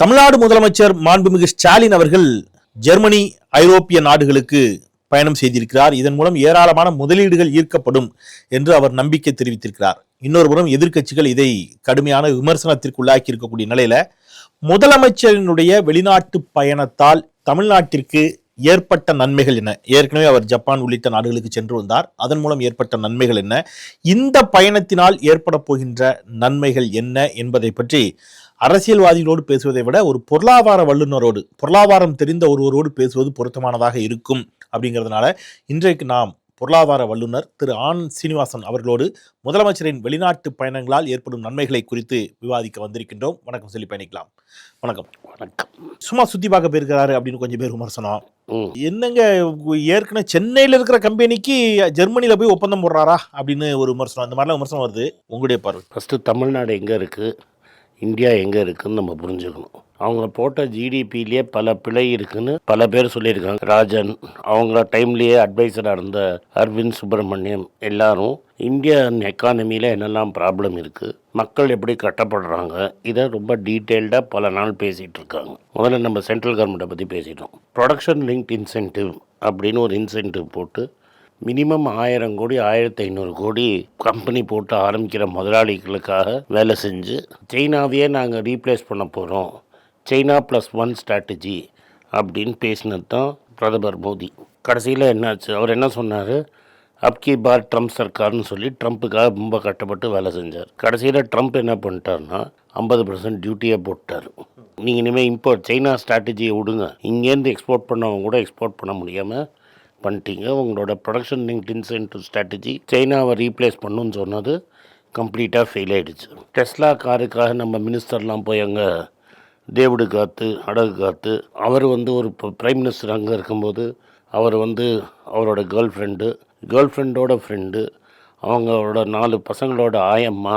தமிழ்நாடு முதலமைச்சர் மாண்புமிகு ஸ்டாலின் அவர்கள் ஜெர்மனி ஐரோப்பிய நாடுகளுக்கு பயணம் செய்திருக்கிறார். இதன் மூலம் ஏராளமான முதலீடுகள் ஈர்க்கப்படும் என்று அவர் நம்பிக்கை தெரிவித்திருக்கிறார். இன்னொரு புறம் எதிர்க்கட்சிகள் இதை கடுமையான விமர்சனத்திற்கு உள்ளாக்கி இருக்கக்கூடிய நிலையில முதலமைச்சரினுடைய வெளிநாட்டு பயணத்தால் தமிழ்நாட்டிற்கு ஏற்பட்ட நன்மைகள் என்ன? ஏற்கனவே அவர் ஜப்பான் உள்ளிட்ட நாடுகளுக்கு சென்று வந்தார். அதன் மூலம் ஏற்பட்ட நன்மைகள் என்ன? இந்த பயணத்தினால் ஏற்பட போகின்ற நன்மைகள் என்ன என்பதை பற்றி அரசியல்வாதிகளோடு பேசுவதை விட ஒரு பொருளாதார வல்லுநரோடு பொருளாதாரம் தெரிந்த ஒருவரோடு பேசுவது பொருத்தமானதாக இருக்கும் அப்படிங்கிறதுனால இன்றைக்கு நாம் பொருளாதார வல்லுநர் திரு ஆன் சீனிவாசன் அவர்களோடு முதலமைச்சரின் வெளிநாட்டு பயணங்களால் ஏற்படும் நன்மைகளை குறித்து விவாதிக்க வந்திருக்கின்றோம். வணக்கம் சொல்லி பயணிக்கலாம். வணக்கம். வணக்கம். சும்மா சுத்தி பார்க்க போயிருக்கிறாரு அப்படின்னு கொஞ்சம் பேர் விமர்சனம். என்னங்க ஏற்கனவே சென்னையில இருக்கிற கம்பெனிக்கு ஜெர்மனில போய் ஒப்பந்தம் போடுறாரா அப்படின்னு ஒரு விமர்சனம். இந்த மாதிரிலாம் விமர்சனம் வருது. உங்களுடைய பார்வை? ஃபஸ்ட்டு தமிழ்நாடு எங்கே இருக்குது இந்தியா எங்கே இருக்குன்னு நம்ம புரிஞ்சுக்கணும். அவங்க போட்ட ஜிடிபிலேயே பல பிழை இருக்குன்னு பல பேர் சொல்லியிருக்காங்க. ராஜன் அவங்க டைம்லேயே அட்வைசராக இருந்த அரவிந்த் சுப்பிரமணியம் எல்லாரும் இந்தியன் எக்கானமியில் என்னெல்லாம் ப்ராப்ளம் இருக்குது மக்கள் எப்படி கட்டப்படுறாங்க இதை ரொம்ப டீட்டெயில்டாக பல நாள் பேசிகிட்டு இருக்காங்க. முதல்ல நம்ம சென்ட்ரல் கவர்மெண்ட்டை பற்றி பேசிட்டோம். ப்ரொடக்ஷன் லிங்க்ட் இன்சென்டிவ் அப்படின்னு ஒரு இன்சென்டிவ் போட்டு மினிமம் ஆயிரம் கோடி ஆயிரத்தி ஐநூறு கோடி கம்பெனி போட்டு ஆரம்பிக்கிற முதலாளிகளுக்காக வேலை செஞ்சு சைனாவையே நாங்கள் ரீப்ளேஸ் பண்ண போகிறோம் சைனா ப்ளஸ் ஒன் ஸ்ட்ராட்டஜி அப்படின்னு பேசினது தான் பிரதமர் மோடி. கடைசியில் என்னாச்சு? அவர் என்ன சொன்னார்? அப்கி பார் ட்ரம்ப் சர்க்கார்னு சொல்லி ட்ரம்ப்புக்காக ரொம்ப கட்டப்பட்டு வேலை செஞ்சார். கடைசியில் ட்ரம்ப் என்ன பண்ணிட்டாருன்னா ஐம்பது பர்சன்ட் டியூட்டியை போட்டார். நீங்கள் இனிமேல் இம்போர்ட் சைனா ஸ்ட்ராட்டஜியை விடுங்க. இங்கேருந்து எக்ஸ்போர்ட் பண்ணவங்க கூட எக்ஸ்போர்ட் பண்ண முடியாமல் பண்ணிட்டீங்க. உங்களோட ப்ரொடக்ஷன் லிங்க்ட் இன்சென்டிவ் ஸ்ட்ராட்டஜி சைனாவை ரீப்ளேஸ் பண்ணுன்னு சொன்னது கம்ப்ளீட்டாக ஃபெயில் ஆகிடுச்சு டெஸ்லா காருக்காக நம்ம மினிஸ்டர்லாம் போய் அங்கே தேவிடு காத்து அடகு காத்து அவர் வந்து ஒரு ப்ரைம் மினிஸ்டர் அங்கே இருக்கும்போது அவர் வந்து அவரோட கேர்ள் ஃப்ரெண்டு கேர்ள் ஃப்ரெண்டோட ஃப்ரெண்டு அவங்களோட நாலு பசங்களோட ஆயம்மா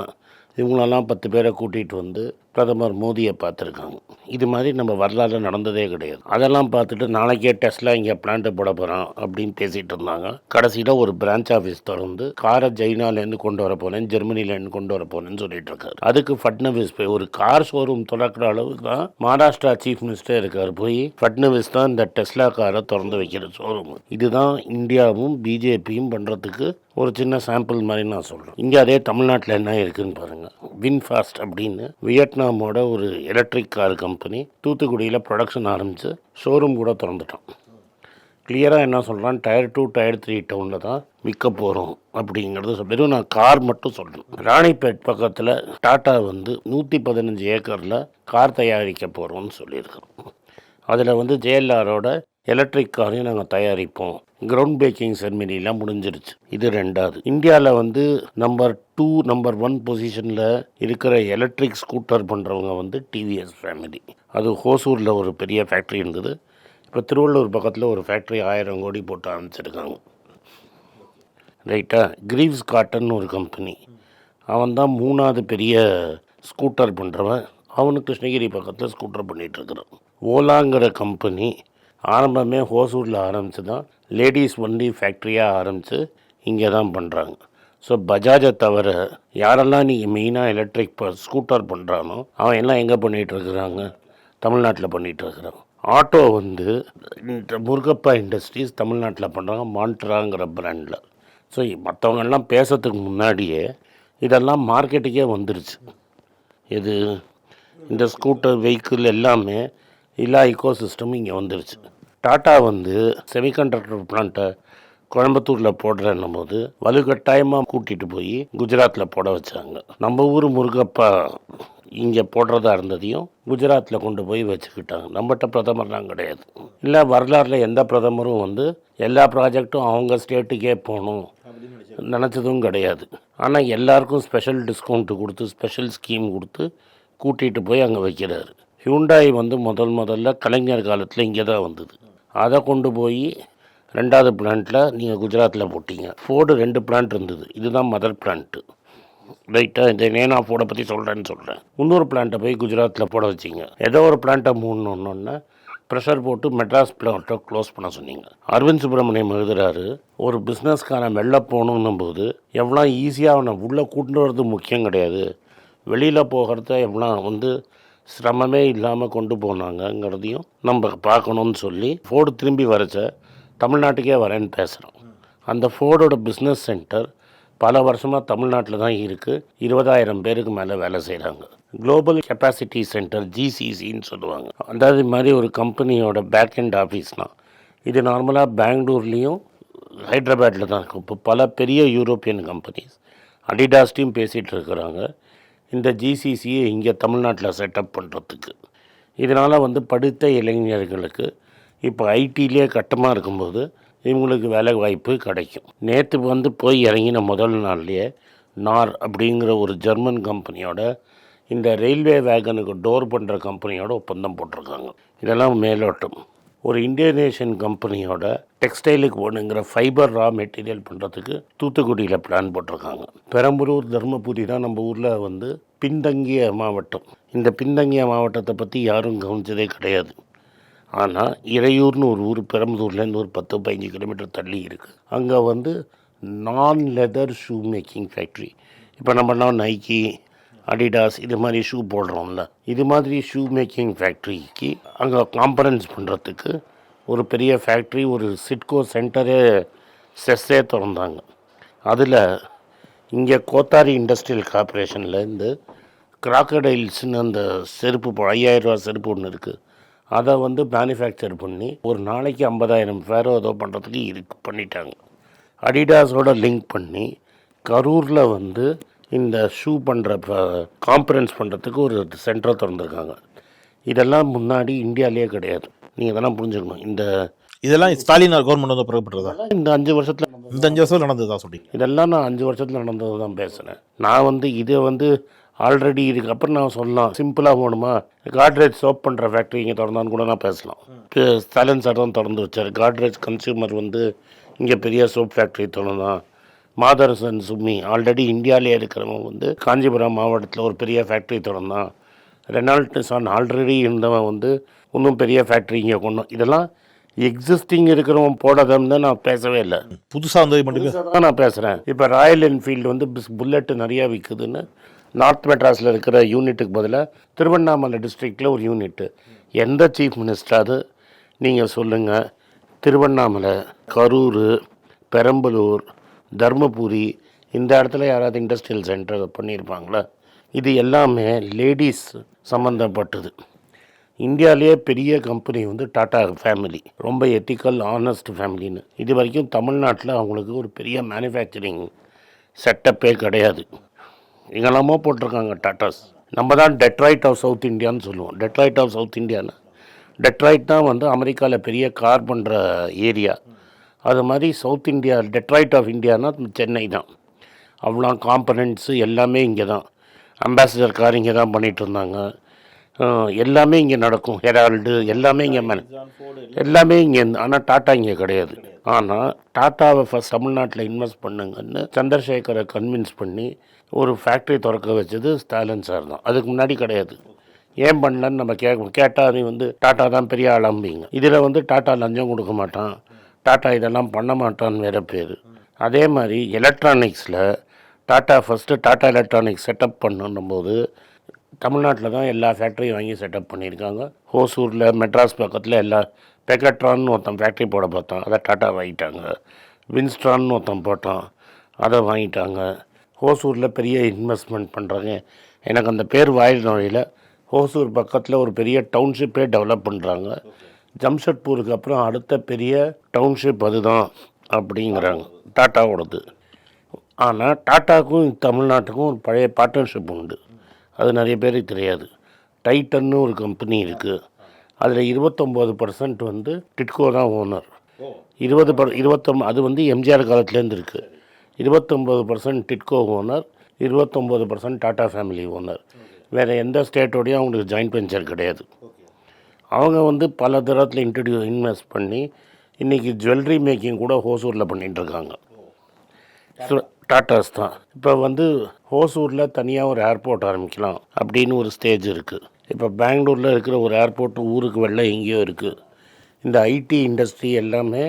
இவங்களெல்லாம் பத்து பேரை கூட்டிகிட்டு வந்து பிரதமர் மோடியை பார்த்துருக்காங்க. இது மாதிரி நம்ம வரலாறு நடந்ததே கிடையாது. அதெல்லாம் பார்த்துட்டு நாளைக்கே டெஸ்ட்லாம் இங்கே பிளான்ட்டு போட போகிறோம் அப்படின்னு பேசிகிட்டு இருந்தாங்க. கடைசியில் ஒரு பிரான்ச் ஆஃபீஸ் திறந்து காரை சைனாலேருந்து கொண்டு வர போனேன் ஜெர்மனிலேருந்து கொண்டு வர போனேன்னு சொல்லிட்டு இருக்காரு. அதுக்கு ஃபட்னவிஸ் போய் ஒரு கார் ஷோரூம் திறக்கிற அளவுக்கு தான் மகாராஷ்டிரா சீஃப் மினிஸ்டர் இருக்கார். போய் ஃபட்னவிஸ் தான் இந்த டெஸ்லா காரை திறந்து வைக்கிற ஷோரூம் இதுதான் இந்தியாவும் பிஜேபியும் பண்ணுறதுக்கு ஒரு சின்ன சாம்பிள் மாதிரி நான் சொல்கிறேன் இங்கே அதே தமிழ்நாட்டில் என்ன இருக்குன்னு பாருங்கள் வின்ஃபாஸ்ட் அப்படின்னு வியட்நாம் வியட்நாமோட ஒரு எலக்ட்ரிக் கார் கம்பெனி தூத்துக்குடியில் ப்ரொடக்ஷன் ஆரம்பித்து ஷோரூம் கூட திறந்துட்டோம். கிளியராக என்ன சொல்கிறான் டயர் டூ டயர் த்ரீ டவுனில் தான் விற்க போகிறோம் அப்படிங்கிறது வெறும் நான் கார் மட்டும் சொல்கிறேன் ராணிப்பேட் பக்கத்தில் டாட்டா வந்து நூற்றி பதினஞ்சு ஏக்கரில் கார் தயாரிக்க போகிறோம்னு சொல்லியிருக்கிறோம். அதில் வந்து ஜேஎல்ஆரோட எலக்ட்ரிக் காரையும் நாங்கள் தயாரிப்போம். கிரவுண்ட் பேக்கிங் செர்மனிலாம் முடிஞ்சிருச்சு. இது ரெண்டாவது. இந்தியாவில் வந்து நம்பர் டூ நம்பர் ஒன் பொசிஷனில் இருக்கிற எலக்ட்ரிக் ஸ்கூட்டர் பண்ணுறவங்க வந்து டிவிஎஸ் ஃபேமிலி அது ஹோசூரில் ஒரு பெரிய ஃபேக்ட்ரி இருந்தது. இப்போ திருவள்ளூர் பக்கத்தில் ஒரு ஃபேக்ட்ரி ஆயிரம் கோடி போட்டு ஆரம்பிச்சிருக்காங்க ரைட்டா கிரீவ்ஸ் காட்டன் ஒரு கம்பெனி அவன் தான் மூணாவது பெரிய ஸ்கூட்டர் பண்ணுறவன் அவனு கிருஷ்ணகிரி பக்கத்தில் ஸ்கூட்டர் பண்ணிகிட்ருக்குறான் ஓலாங்கிற கம்பெனி ஆரம்பமே ஹோசூரில் ஆரம்பித்து தான் லேடிஸ் ஒன்லி ஃபேக்ட்ரியாக ஆரம்பித்து இங்கே தான் பண்ணுறாங்க ஸோ பஜாஜை தவிர யாரெல்லாம் நீங்கள் மெயினாக எலக்ட்ரிக் ஸ்கூட்டர் பண்ணுறானோ அவன் எல்லாம் எங்கே பண்ணிகிட்டு இருக்கிறாங்க தமிழ்நாட்டில் பண்ணிகிட்டு இருக்கிறாங்க ஆட்டோ வந்து முருகப்பா இண்டஸ்ட்ரீஸ் தமிழ்நாட்டில் பண்ணுறாங்க மான்ட்ராங்கிற பிராண்டில் ஸோ மற்றவங்கெல்லாம் பேசுறதுக்கு முன்னாடியே இதெல்லாம் மார்க்கெட்டுக்கே வந்துருச்சு. இது இந்த ஸ்கூட்டர் வெஹிக்கிள் எல்லாமே எல்லா இக்கோ சிஸ்டமும் இங்கே வந்துருச்சு. டாட்டா வந்து செமிகண்டக்டர் பிளான்ட்டை கோயம்புத்தூரில் போடுறன்னும் போது வலுக்கட்டாயமாக கூட்டிகிட்டு போய் குஜராத்தில் போட வச்சாங்க. நம்ம ஊர் முருகப்பா இங்கே போடுறதா இருந்ததையும் குஜராத்தில் கொண்டு போய் வச்சுக்கிட்டாங்க. நம்மகிட்ட பிரதமர்லாம் கிடையாது. இல்லை வரலாறில் எந்த பிரதமரும் வந்து எல்லா ப்ராஜெக்ட்டும் அவங்க ஸ்டேட்டுக்கே போகணும் நினச்சதும் கிடையாது. ஆனால் எல்லாருக்கும் ஸ்பெஷல் டிஸ்கவுண்ட்டு கொடுத்து ஸ்பெஷல் ஸ்கீம் கொடுத்து கூட்டிகிட்டு போய் அங்கே வைக்கிறாரு. ஹியூண்டாய் வந்து முதல் முதல்ல கலைஞர் காலத்தில் இங்கே தான் வந்தது. அதை கொண்டு போய் ரெண்டாவது பிளான்ட்டில் நீங்கள் குஜராத்தில் போட்டீங்க. ஃபோர்டு ரெண்டு பிளான்ட் இருந்தது. இதுதான் மதர் பிளான்ட்டு ரைட்டாக இந்த நேனா ஃபோர்டை பற்றி சொல்கிறேன்னு சொல்கிறேன் இன்னொரு பிளான்ட்டை போய் குஜராத்தில் போட வச்சிங்க. ஏதோ ஒரு பிளான்ட்டை மூணுன்னொன்னே ப்ரெஷர் போட்டு மெட்ராஸ் பிளான்ட்டை க்ளோஸ் பண்ண சொன்னீங்க. அரவிந்த் சுப்பிரமணியம் எழுதுறாரு ஒரு பிஸ்னஸ்க்கான வெளில போகணுன்னும் போது எவ்வளோ ஈஸியாக அவனை உள்ளே கூட்டு வர்றது முக்கியம் கிடையாது. வெளியில் போகிறத எவ்வளோ வந்து சிரமமே இல்லாமல் கொண்டு போனாங்கங்கிறதையும் நம்ம பார்க்கணும்னு சொல்லி ஃபோர்டு திரும்பி வரைச்ச தமிழ்நாட்டுக்கே வரேன்னு பேசுகிறோம் அந்த ஃபோர்டோட பிஸ்னஸ் சென்டர் பல வருஷமாக தமிழ்நாட்டில் தான் இருக்குது இருபதாயிரம் பேருக்கு மேலே வேலை செய்கிறாங்க குளோபல் கெப்பாசிட்டி சென்டர் ஜிசிசின்னு சொல்லுவாங்க. அதாவது மாதிரி ஒரு கம்பெனியோட பேக் அண்ட் ஆஃபீஸ்னால் இது நார்மலாக பெங்களூர்லேயும் ஹைதராபாத்தில் தான் இருக்கும் இப்போ பல பெரிய யூரோப்பியன் கம்பெனிஸ் அடிடாஸ்டையும் பேசிகிட்டு இருக்கிறாங்க. இந்த ஜிசிசியை இங்கே தமிழ்நாட்டில் செட்டப் பண்ணுறதுக்கு இதனால் வந்து படித்த இளைஞர்களுக்கு இப்போ ஐடியிலே கட்டமாக இருக்கும்போது இவங்களுக்கு வேலை வாய்ப்பு கிடைக்கும். நேற்று வந்து போய் இறங்கின முதல் நாள்லேயே நார் அப்படிங்கிற ஒரு ஜெர்மன் கம்பெனியோட இந்த ரயில்வே வேகனுக்கு டோர் பண்ணுற கம்பெனியோட ஒப்பந்தம் போட்டிருக்காங்க. இதெல்லாம் மேலோட்டம். ஒரு இந்தியனேஷன் கம்பெனியோட டெக்ஸ்டைலுக்கு ஒன்றுங்கிற ஃபைபர் ரா மெட்டீரியல் பண்ணுறதுக்கு தூத்துக்குடியில் பிளான் போட்டிருக்காங்க. பெரம்பலூர் தருமபுரி தான் நம்ம ஊரில் வந்து பின்தங்கிய மாவட்டம். இந்த பின்தங்கிய மாவட்டத்தை பற்றி யாரும் கவனிச்சதே கிடையாது. ஆனால் இறையூர்னு ஒரு ஊர் பெரம்பலூர்லேருந்து ஒரு பத்து பதினஞ்சு கிலோமீட்டர் தள்ளி இருக்குது அங்கே வந்து நான் லெதர் ஷூ மேக்கிங் ஃபேக்ட்ரி இப்போ நம்ம நைக்கி அடிடாஸ் இது மாதிரி ஷூ போடுறோம்ல இது மாதிரி ஷூ மேக்கிங் ஃபேக்ட்ரிக்கு அங்கே காம்பரன்ஸ் பண்ணுறதுக்கு ஒரு பெரிய ஃபேக்ட்ரி ஒரு சிட்கோ சென்டரே செஸ்ஸே திறந்தாங்க. அதில் இங்கே கோத்தாரி இண்டஸ்ட்ரியல் கார்ப்பரேஷன்லேருந்து கிராக்கடைல்ஸ்னு அந்த செருப்பு போ- 5000 ரூபா செருப்பு ஒன்று இருக்குது அதை வந்து மேனுஃபேக்சர் பண்ணி ஒரு நாளைக்கு ஐம்பதாயிரம் பேரோ ஏதோ பண்ணுறதுக்கு இருக்கு பண்ணிட்டாங்க. அடிடாஸோட லிங்க் பண்ணி கரூரில் வந்து இந்த ஷூ பண்ணுற காம்பரன்ஸ் பண்ணுறதுக்கு ஒரு சென்டரை திறந்துருக்காங்க. இதெல்லாம் முன்னாடி இந்தியாவிலே கிடையாது. நீங்கள் இதெல்லாம் புரிஞ்சுக்கணும். இந்த இதெல்லாம் ஸ்டாலின் கவர்மெண்ட் வந்து பிறகுப்பட்டதா இந்த அஞ்சு வருஷத்தில் இந்த அஞ்சு வருஷம் நடந்ததா சொல்றீங்க? இதெல்லாம் நான் அஞ்சு வருஷத்தில் நடந்தது தான் பேசுகிறேன் நான் வந்து இதை வந்து ஆல்ரெடி இதுக்கு அப்புறம் நான் சொல்லலாம். சிம்பிளாக போகணுமா? காட்ரேஜ் சோப் பண்ணுற ஃபேக்ட்ரி இங்கே திறந்தான்னு கூட நான் பேசலாம். இப்போ ஸ்டாலின் சார் தான் திறந்து வச்சார். காட்ரேஜ் கன்சியூமர் வந்து இங்கே பெரிய சோப் ஃபேக்ட்ரி திறந்தான். மாதரசன் சும்மி ஆல்ரெடி இந்தியாவிலே இருக்கிறவன் வந்து காஞ்சிபுரம் மாவட்டத்தில் ஒரு பெரிய ஃபேக்ட்ரி திறந்தான். ரெனால்ட் சான் ஆல்ரெடி இருந்தவன் வந்து இன்னும் பெரிய ஃபேக்ட்ரி இங்கே கொண்டு இதெல்லாம் எக்ஸிஸ்டிங் இருக்கிறவன் போடாதன்னு நான் பேசவே இல்லை. புதுசா வந்தது மட்டுமே நான் பேசுகிறேன் இப்போ ராயல் என்ஃபீல்டு வந்து பிஸ் புல்லட்டு நிறையா விற்குதுன்னு நார்த் மெட்ராஸில் இருக்கிற யூனிட்டுக்கு பதிலாக திருவண்ணாமலை டிஸ்ட்ரிக்டில் ஒரு யூனிட்டு எந்த சீஃப் மினிஸ்டராவது நீங்கள் சொல்லுங்கள் திருவண்ணாமலை கரூர் பெரம்பலூர் தர்மபுரி இந்த இடத்துல யாராவது இண்டஸ்ட்ரியல் சென்டர் பண்ணியிருப்பாங்களா? இது எல்லாமே லேடிஸ் சம்மந்தப்பட்டது இந்தியாவிலேயே பெரிய கம்பெனி வந்து டாடா ஃபேமிலி ரொம்ப எத்திக்கல் ஆனஸ்ட் ஃபேமிலின்னு இது வரைக்கும் தமிழ்நாட்டில் அவங்களுக்கு ஒரு பெரிய மேனுஃபேக்சரிங் செட்டப்பே கிடையாது. எங்கெல்லாமோ போட்டிருக்காங்க டாட்டாஸ் நம்ம தான் டெட்ராய்ட் ஆஃப் சவுத் இந்தியான்னு சொல்லுவோம். டெட்ராய்ட் ஆஃப் சவுத் இந்தியான்னு டெட்ராய்ட் தான் வந்து அமெரிக்காவில் பெரிய கார் பண்ணுற ஏரியா அது மாதிரி சவுத் இந்தியா டெட்ராய்ட் ஆஃப் இந்தியானா சென்னை தான். அவ்வளோ காம்பனண்ட்ஸு எல்லாமே இங்கே தான். அம்பாசிடர் கார் இங்கே தான் பண்ணிகிட்டு இருந்தாங்க எல்லாமே இங்கே நடக்கும். ஹெரால்டு எல்லாமே இங்கே மேன எல்லாமே இங்கே ஆனால் டாட்டா இங்கே கிடையாது. ஆனால் டாட்டாவை ஃபஸ்ட் தமிழ்நாட்டில் இன்வெஸ்ட் பண்ணுங்கன்னு சந்திரசேகரை கன்வின்ஸ் பண்ணி ஒரு ஃபேக்ட்ரி திறக்க வச்சது ஸ்டாலின் சார் தான். அதுக்கு முன்னாடி கிடையாது. ஏன் பண்ணலன்னு நம்ம கேட்கணும் கேட்டால் நீ வந்து டாட்டா தான் பெரிய ஆளம்பிங்க இதில் வந்து டாட்டா லஞ்சம் கொடுக்க மாட்டான். டாட்டா இதெல்லாம் பண்ண மாட்டான்னு வேற பேர். அதே மாதிரி எலக்ட்ரானிக்ஸில் Tata first Tata electronics setup பண்ணுன்னும் போது தமிழ்நாட்டில் தான் எல்லா ஃபேக்ட்ரியும் வாங்கி செட்டப் பண்ணியிருக்காங்க. ஹோசூரில் மெட்ராஸ் பக்கத்தில் எல்லா பெக்கட்ரான்னு ஒருத்தன் ஃபேக்ட்ரி போட பார்த்தான். அதை டாட்டா வாங்கிட்டாங்க. வின்ஸ்ட்ரான்னு ஒருத்தன் போட்டான். அதை வாங்கிட்டாங்க. ஹோசூரில் பெரிய இன்வெஸ்ட்மெண்ட் பண்ணுறாங்க எனக்கு அந்த பேர் வாயில் நோயில் ஹோசூர் பக்கத்தில் ஒரு பெரிய டவுன்ஷிப்பே டெவலப் பண்ணுறாங்க ஜம்ஷெட்பூருக்கு அப்புறம் அடுத்த பெரிய டவுன்ஷிப் அதுதான் அப்படிங்கிறாங்க. டாட்டாவோடது. ஆனால் டாட்டாக்கும் தமிழ்நாட்டுக்கும் ஒரு பழைய பார்ட்னர்ஷிப் உண்டு. அது நிறைய பேருக்கு தெரியாது. டைட்டன்னு ஒரு கம்பெனி இருக்குது அதில் இருபத்தொம்போது பர்சன்ட் வந்து டிட்கோ தான் ஓனர் இருபது பர் இருபத்தொம்பது அது வந்து எம்ஜிஆர் காலத்துலேருந்து இருக்குது இருபத்தொம்போது பர்சன்ட் டிட்கோ ஓனர் இருபத்தொம்போது பர்சன்ட் டாடா ஃபேமிலி ஓனர் வேறு எந்த ஸ்டேட்டோடையும் அவங்களுக்கு ஜாயின்ட் வெஞ்சர் கிடையாது. அவங்க வந்து பல தரத்தில் இன்ட்ரடியூ இன்வெஸ்ட் பண்ணி இன்றைக்கி ஜுவல்லரி மேக்கிங் கூட ஹோசூரில் ஸோ டாட்டாஸ் தான். இப்போ வந்து ஹோசூரில் தனியாக ஒரு ஏர்போர்ட் ஆரம்பிக்கலாம் அப்படின்னு ஒரு ஸ்டேஜ் இருக்குது இப்போ பெங்களூரில் இருக்கிற ஒரு ஏர்போர்ட் ஊருக்கு வெளில எங்கேயோ இருக்குது இந்த ஐடி இண்டஸ்ட்ரி எல்லாமே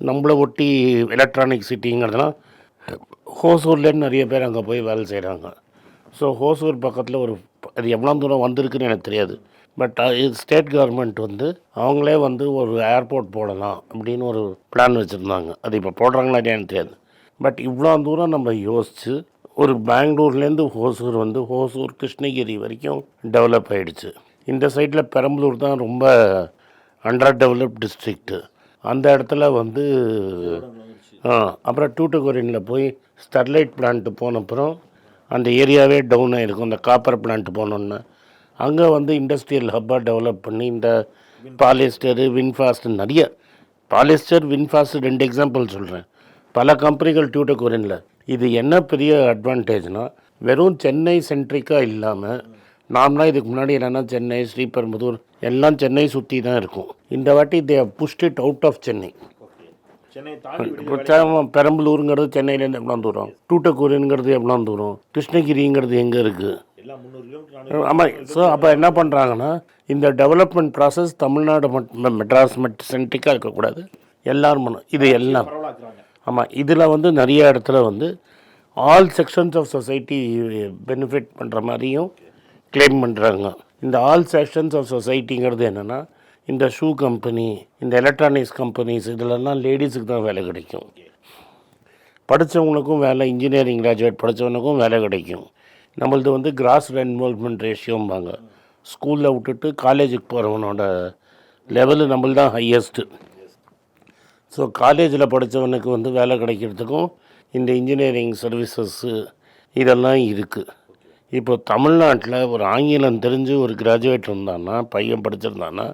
நம்மளை ஒட்டி எலக்ட்ரானிக் சிட்டிங்கிறதுலாம் ஹோசூர்லேருந்து நிறைய பேர் அங்கே போய் வேலை செய்கிறாங்க ஸோ ஹோசூர் பக்கத்தில் ஒரு அது எவ்வளோ தூரம் வந்திருக்குன்னு எனக்கு தெரியாது. பட் இது ஸ்டேட் கவர்மெண்ட் வந்து அவங்களே வந்து ஒரு ஏர்போர்ட் போடலாம் அப்படின்னு ஒரு பிளான் வச்சுருந்தாங்க. அது இப்போ போடுறாங்களா இல்லையான்னு தெரியாது. பட் இவ்வளோ தூரம் நம்ம யோசித்து ஒரு பெங்களூர்லேருந்து ஹோசூர் வந்து ஹோசூர் கிருஷ்ணகிரி வரைக்கும் டெவலப் ஆகிடுச்சு இந்த சைடில் பெரம்பலூர் தான் ரொம்ப அண்டர் டெவலப் டிஸ்ட்ரிக்ட்டு அந்த இடத்துல வந்து அப்புறம் டூட்டுக்குரினில் போய் ஸ்டெர்லைட் பிளான்ட்டு போன அப்புறம் அந்த ஏரியாவே டவுன் ஆகிருக்கும் அந்த காப்பர் பிளான்ட்டு போனோன்னே அங்கே வந்து இண்டஸ்ட்ரியல் ஹப்பாக டெவலப் பண்ணி இந்த பாலிஸ்டரு வின்ஃபாஸ்ட் நிறைய பாலிஸ்டர் வின்ஃபாஸ்ட் ரெண்டு எக்ஸாம்பிள் சொல்கிறேன் பல கம்பெனிகள் டியூட்டோகோரினில் இது என்ன பெரிய அட்வான்டேஜ்னால் வெறும் சென்னை சென்ட்ரிக்காக இல்லாமல் நார்மலாக இதுக்கு முன்னாடி என்னென்னா சென்னை ஸ்ரீபெரும்புதூர் எல்லாம் சென்னை சுற்றி தான் இருக்கும். இந்த வாட்டி they pushed it out of Chennai. பெரம்பலூருங்கிறது சென்னையிலேருந்து எவ்வளோ தூரம்? டூட்டக்கூருங்கிறது எவ்வளோ தூரம்? கிருஷ்ணகிரிங்கிறது எங்கே இருக்குது ஆமாம் ஸோ அப்போ என்ன பண்ணுறாங்கன்னா இந்த டெவலப்மெண்ட் ப்ராசஸ் தமிழ்நாடு மட்டும் மெட்ராஸ் மட்டும் சென்ட்ரிக்காக இருக்கக்கூடாது. எல்லாரும் பண்ணும் இது எல்லாம். ஆமாம் இதில் வந்து நிறைய இடத்துல வந்து all sections of society benefit பண்ணுற மாதிரியும் க்ளைம் பண்ணுறாங்க இந்த ஆல் செக்ஷன்ஸ் ஆஃப் சொசைட்டிங்கிறது என்னென்னா இந்த ஷூ கம்பெனி இந்த எலக்ட்ரானிக்ஸ் கம்பெனிஸ் இதிலெல்லாம் லேடிஸுக்கு தான் வேலை கிடைக்கும். படித்தவங்களுக்கும் வேலை இன்ஜினியரிங் கிராஜுவேட் படித்தவனுக்கும் வேலை கிடைக்கும். நம்மளது வந்து கிராஸ் என்ரோல்மெண்ட் ரேஷியோம்பாங்க ஸ்கூலில் விட்டுட்டு காலேஜுக்கு போகிறவனோட லெவலு நம்மளது தான் ஹையஸ்ட்டு ஸோ காலேஜில் படித்தவனுக்கு வந்து வேலை கிடைக்கிறதுக்கும் இந்த இன்ஜினியரிங் சர்வீசஸ்ஸு இதெல்லாம் இருக்குது இப்போ தமிழ்நாட்டில் ஒரு ஆங்கிலம் தெரிஞ்சு ஒரு கிராஜுவேட் இருந்தான்னா பையன் படிச்சிருந்தான்னா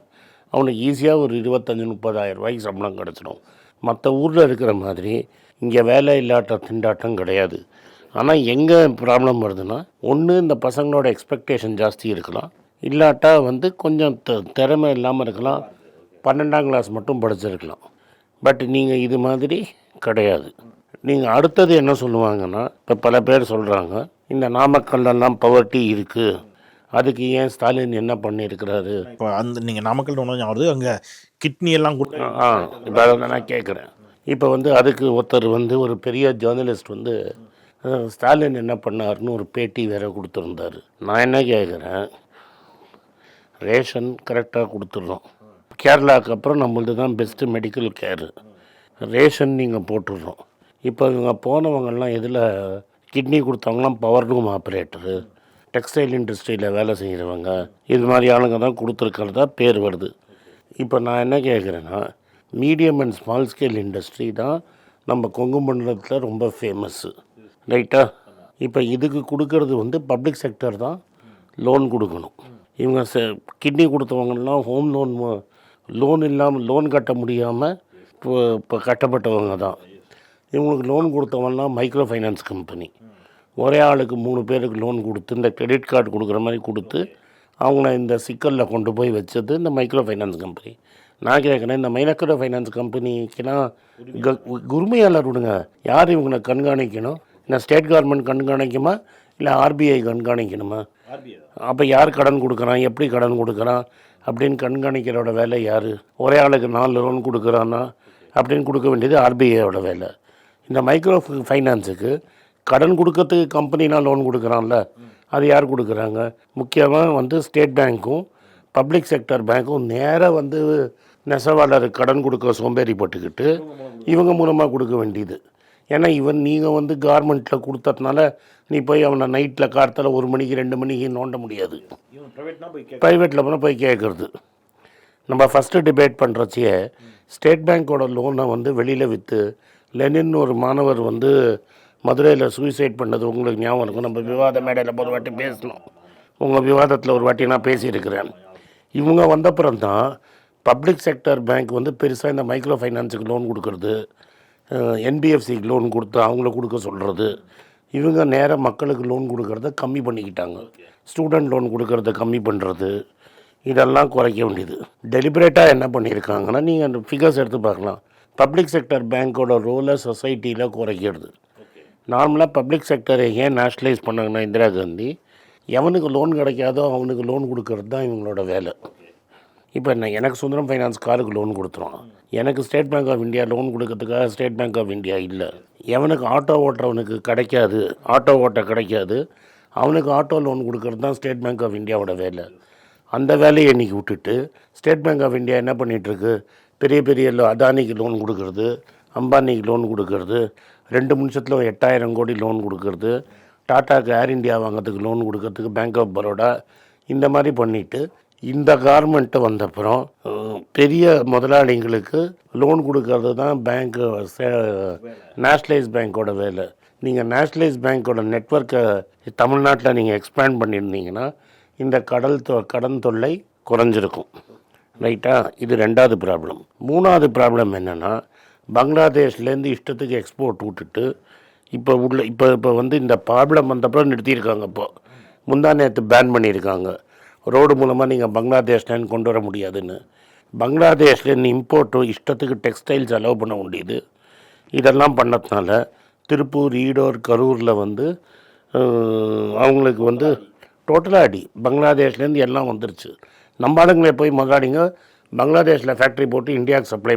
அவனுக்கு ஈஸியாக ஒரு இருபத்தஞ்சி முப்பதாயிரம் ரூபாய்க்கு சம்பளம் கிடச்சிடும். மற்ற ஊரில் இருக்கிற மாதிரி இங்கே வேலை இல்லாட்ட திண்டாட்டம் கிடையாது. ஆனால் எங்கே ப்ராப்ளம் வருதுன்னா ஒன்று இந்த பசங்களோட எக்ஸ்பெக்டேஷன் ஜாஸ்தி இருக்கலாம். இல்லாட்டா வந்து கொஞ்சம் த- திறமை இல்லாமல் இருக்கலாம். பன்னெண்டாம் கிளாஸ் மட்டும் படிச்சிருக்கலாம். பட் நீங்கள் இது மாதிரி கிடையாது. நீங்கள் அடுத்தது என்ன சொல்லுவாங்கன்னா இப்போ பல பேர் சொல்கிறாங்க இந்த நாமக்கல்லெல்லாம் பவர்ட்டி இருக்குது அதுக்கு ஏன் ஸ்டாலின் என்ன பண்ணியிருக்கிறாரு? இப்போ அந்த நீங்கள் நாமக்கல் ஒன்று வருது அங்கே கிட்னி எல்லாம் கொடுத்து ஆ இப்போ அதை நான் கேட்குறேன் இப்போ வந்து அதுக்கு ஒருத்தர் வந்து ஒரு பெரிய ஜேர்னலிஸ்ட் வந்து ஸ்டாலின் என்ன பண்ணாருன்னு ஒரு பேட்டி வேறு கொடுத்துருந்தாரு. நான் என்ன கேட்குறேன் ரேஷன் கரெக்டாக கொடுத்துட்றோம் கேரளாவுக்கு அப்புறம் நம்மளது தான் பெஸ்ட்டு மெடிக்கல் கேரு ரேஷன் நீங்கள் போட்டுடுறோம் இப்போ இவங்க போனவங்கெல்லாம் எதில்? கிட்னி கொடுத்தவங்களாம் பவர் ரூம் ஆப்ரேட்டரு டெக்ஸ்டைல் இண்டஸ்ட்ரியில் வேலை செய்கிறவங்க இது மாதிரி ஆளுங்க தான் கொடுத்துருக்கிறதா பேர் வருது. இப்போ நான் என்ன கேட்குறேன்னா medium and small scale industry தான் நம்ம கொங்கு மண்டலத்தில் ரொம்ப ஃபேமஸ்ஸு ரைட்டா? இப்போ இதுக்கு கொடுக்கறது வந்து பப்ளிக் செக்டர் தான் லோன் கொடுக்கணும். இவங்க ச கிட்னி கொடுத்தவங்கலாம் ஹோம் லோன் லோன் இல்லாமல் லோன் கட்ட முடியாமல் இப்போ இப்போ கட்டப்பட்டவங்க தான். இவங்களுக்கு லோன் கொடுத்தவங்கலாம் மைக்ரோ ஃபைனான்ஸ் கம்பெனி ஒரே ஆளுக்கு மூணு பேருக்கு லோன் கொடுத்து இந்த கிரெடிட் கார்டு கொடுக்குற மாதிரி கொடுத்து அவங்கள இந்த சிக்கலில் கொண்டு போய் வச்சது இந்த மைக்ரோ ஃபைனான்ஸ் கம்பெனி நான் கேட்குறேன் இந்த மைக்ரோ ஃபைனான்ஸ் கம்பெனிக்கெல்லாம் க உரிமையாளர் விடுங்க யார் இவங்களை கண்காணிக்கணும்? இந்த ஸ்டேட் கவர்மெண்ட் கண்காணிக்குமா? இல்லை ஆர்பிஐ கண்காணிக்கணுமா? அப்போ யார் கடன் கொடுக்குறான்? எப்படி கடன் கொடுக்குறான்? அப்படின்னு கண்காணிக்கிறோட வேலை யார்? ஒரே ஆளுக்கு நாலு லோன் கொடுக்குறான்னா அப்படின்னு கொடுக்க வேண்டியது ஆர்பிஐயோட வேலை. இந்த மைக்ரோ ஃபைனான்ஸுக்கு கடன் கொடுக்கறதுக்கு கம்பெனினா லோன் கொடுக்குறான்ல அது யார் கொடுக்குறாங்க? முக்கியமாக வந்து ஸ்டேட் பேங்க்கும் பப்ளிக் செக்டர் பேங்க்கும் நேராக வந்து நெசவாளர் கடன் கொடுக்க சோம்பேறி போட்டுக்கிட்டு இவங்க மூலமாக கொடுக்க வேண்டியது. ஏன்னா இவன் நீங்கள் வந்து கார்மெண்ட்டில் கொடுத்ததுனால நீ போய் அவனை நைட்டில் கார்த்தால ஒரு மணிக்கு ரெண்டு மணிக்கு நோண்ட முடியாது. ப்ரைவேட்டில் போனால் போய் கேட்குறது நம்ம ஃபஸ்ட்டு டிபேட் பண்ணுறச்சே ஸ்டேட் பேங்க்கோட லோனை வந்து வெளியில் விற்று லெனின் ஒரு மாணவர் வந்து மதுரையில் சூசைட் பண்ணது உங்களுக்கு ஞாபகம் இருக்கும் நம்ம விவாத மேடையில் ஒரு வாட்டி பேசணும். உங்கள் விவாதத்தில் ஒரு வாட்டி நான் பேசியிருக்கிறேன். இவங்க வந்தப்புறம் தான் பப்ளிக் செக்டர் பேங்க் வந்து பெருசாக இந்த மைக்ரோ ஃபைனான்ஸுக்கு லோன் கொடுக்கறது என்பிஎஃப்சிக்கு லோன் கொடுத்து அவங்கள கொடுக்க சொல்கிறது இவங்க நேராக மக்களுக்கு லோன் கொடுக்கறத கம்மி பண்ணிக்கிட்டாங்க. ஸ்டூடெண்ட் லோன் கொடுக்கறத கம்மி பண்ணுறது இதெல்லாம் குறைக்க வேண்டியது. டெலிபரேட்டாக என்ன பண்ணியிருக்காங்கன்னா நீங்கள் அந்த ஃபிகர்ஸ் எடுத்து பார்க்கலாம். பப்ளிக் செக்டர் பேங்க்கோட ரோலை சொசைட்டியில் குறைக்கிறது. நார்மலாக பப்ளிக் செக்டரை ஏன் நேஷ்னலைஸ் பண்ணாங்கன்னா இந்திரா காந்தி எவனுக்கு லோன் கிடைக்காதோ அவனுக்கு லோன் கொடுக்கறது தான் இவங்களோட வேலை. இப்போ நான் எனக்கு சுந்தரம் ஃபைனான்ஸ் காருக்கு லோன் கொடுத்துரும் எனக்கு State Bank of India loan கொடுக்கறதுக்காக ஸ்டேட் பேங்க் ஆஃப் இந்தியா இல்லை. எவனுக்கு ஆட்டோ ஓட்டுறவனுக்கு கிடைக்காது ஆட்டோ ஓட்ட கிடைக்காது அவனுக்கு ஆட்டோ லோன் கொடுக்கறது தான் ஸ்டேட் பேங்க் ஆஃப் இந்தியாவோட வேலை. அந்த வேலையை இன்னைக்கு விட்டுட்டு ஸ்டேட் பேங்க் ஆஃப் இந்தியா என்ன பண்ணிகிட்ருக்கு பெரிய பெரிய அதானிக்கு லோன் கொடுக்கறது அம்பானிக்கு லோன் கொடுக்கறது ரெண்டு நிமிஷத்தில் எட்டாயிரம் கோடி லோன் கொடுக்கறது டாட்டாக்கு ஏர் இந்தியா வாங்குறதுக்கு லோன் கொடுக்கறதுக்கு பேங்க் ஆஃப் பரோடா இந்த மாதிரி பண்ணிவிட்டு இந்த கார்மெண்ட்டு வந்தப்புறம் பெரிய முதலாளிங்களுக்கு லோன் கொடுக்கறது தான் பேங்க்கு நேஷ்னலைஸ் பேங்க்கோட வேலை. நீங்கள் நேஷ்னலைஸ் பேங்க்கோட நெட்ஒர்க்கை தமிழ்நாட்டில் நீங்கள் எக்ஸ்பேண்ட் பண்ணியிருந்தீங்கன்னா இந்த கடல் தொ கடன் தொல்லை குறைஞ்சிருக்கும். ரைட்டா இது ரெண்டாவது ப்ராப்ளம் மூணாவது ப்ராப்ளம் என்னென்னா பங்களாதேஷ்லேருந்து இஷ்டத்துக்கு எக்ஸ்போர்ட் விட்டுட்டு இப்போ உள்ள இப்போ இப்போ வந்து இந்த ப்ராப்ளம் வந்தப்பறம் நிறுத்தியிருக்காங்க இப்போது முந்தா நேற்று பேன் பண்ணியிருக்காங்க. ரோடு மூலமாக நீங்கள் பங்களாதேஷ்லேருந்து கொண்டு வர முடியாதுன்னு. பங்களாதேஷ்லேருந்து இம்போர்ட்டு இஷ்டத்துக்கு டெக்ஸ்டைல்ஸ் அலோவ் பண்ண முடியுது இதெல்லாம் பண்ணதுனால திருப்பூர் ஈடோர் கரூரில் வந்து அவங்களுக்கு வந்து டோட்டலாக அடி. பங்களாதேஷ்லேருந்து எல்லாம் வந்துருச்சு. நம்ம ஆளுங்களே போய் முதலாளிங்க பங்களாதேஷில் ஃபேக்ட்ரி போட்டு இந்தியாவுக்கு சப்ளை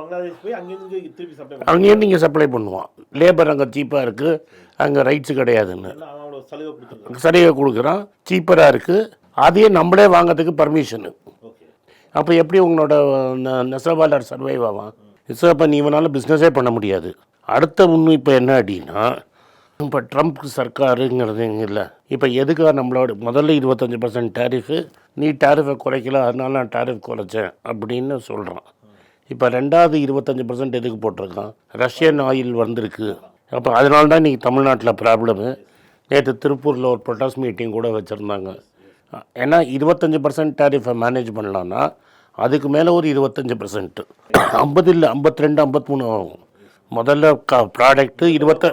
பங்களாதேஷ் போய் அங்கிருந்து திருப்பி சப்ளை அங்கேயும் நீங்கள் சப்ளை பண்ணுவான். லேபர் அங்கே சீப்பாக இருக்குது அங்கே ரைட்ஸு கிடையாதுன்னு. சலுகை கொடுத்துருக்காங்க. சரியாக கொடுக்குறான் சீப்பராக இருக்குது அதையே நம்மளே வாங்கிறதுக்கு பர்மிஷனு ஓகே. அப்போ எப்படி உங்களோட நெசவாளர் சர்வைவ் ஆவான்? ஸோ அப்போ நீ இவனால் பிஸ்னஸே பண்ண முடியாது. அடுத்த முன்னு இப்போ என்ன அப்படின்னா இப்போ ட்ரம்ப் சர்க்காருங்கிறது இல்லை. இப்போ எதுக்காக நம்மளோட முதல்ல இருபத்தஞ்சி பர்சன்ட் டேரிஃபு நீ டேரிஃபை குறைக்கல அதனால நான் டேரிஃப் குறைச்சேன் அப்படின்னு சொல்கிறான் இப்போ ரெண்டாவது இருபத்தஞ்சி பர்சன்ட் எதுக்கு போட்டிருக்கான்? ரஷ்யன் ஆயில் வந்திருக்கு. அப்போ அதனால தான் இன்றைக்கி தமிழ்நாட்டில் ப்ராப்ளமு நேற்று திருப்பூரில் ஒரு ப்ரொட்டஸ்ட் மீட்டிங் கூட வச்சுருந்தாங்க. ஏன்னா இருபத்தஞ்சி பர்சன்ட் டேரிஃபை மேனேஜ் பண்ணலான்னா அதுக்கு மேலே ஒரு இருபத்தஞ்சி பர்சன்ட்டு ஐம்பது இல்லை ஐம்பத்தி ரெண்டு ஐம்பத்தி மூணு ஆகும். முதல்ல க ப்ராடக்ட்டு இருபத்த